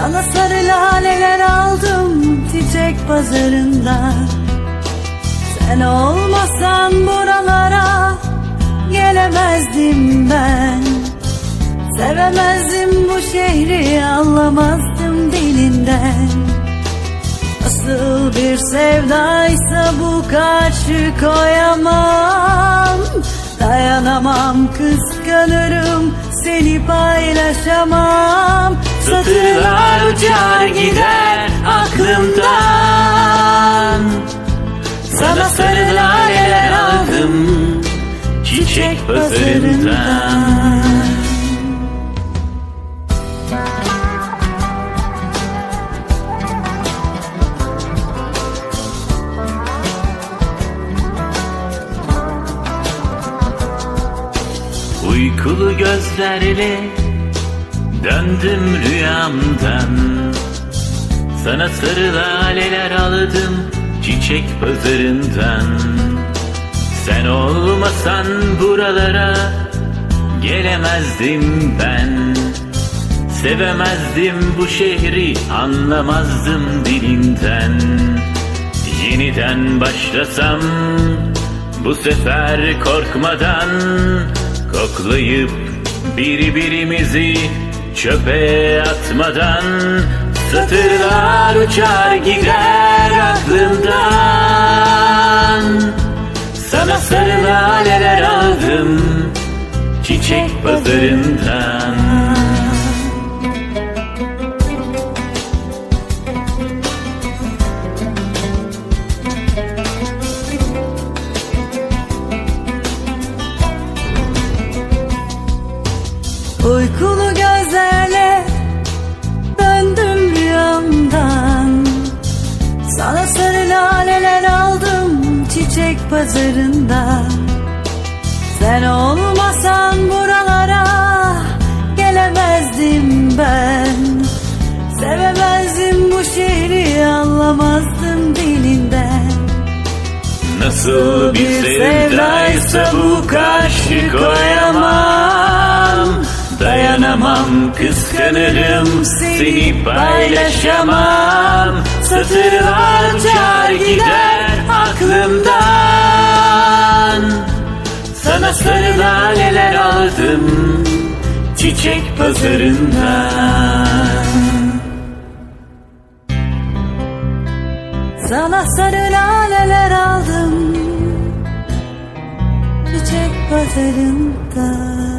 Sana sarı laleler aldım çiçek pazarında. Sen olmasan buralara gelemezdim ben. Sevemezdim bu şehri anlamazdım dilinden. Nasıl bir sevdaysa bu karşı koyamam. Dayanamam kıskanırım seni paylaşamam. Satır Sana sarı laleler aldım Çiçek pazarından. Uykulu gözlerle Döndüm rüyamdan. Sana sarı laleler aldım Çiçek pazarından. Sen olmasan buralara Gelemezdim ben. Sevemezdim bu şehri Anlamazdım dilinden. Yeniden başlasam Bu sefer korkmadan Koklayıp birbirimizi çöpe atmadan. Satırlar uçar gider sarı laleler aldım Çiçek pazarından. Uykulu gözlerle döndüm rüyamdan. Sana sarı laleler aldım çiçek pazarında. Sen olmasan buralara gelemezdim ben. Sevemezdim bu şehri anlamazdım dilinden. Nasıl bir sevdaysa bu karşı koyamam. Dayanamam kıskanırım seni paylaşamam. Satırlar uçar gider sarı laleler aldım çiçek pazarından. Sana sarı laleler aldım Çiçek pazarında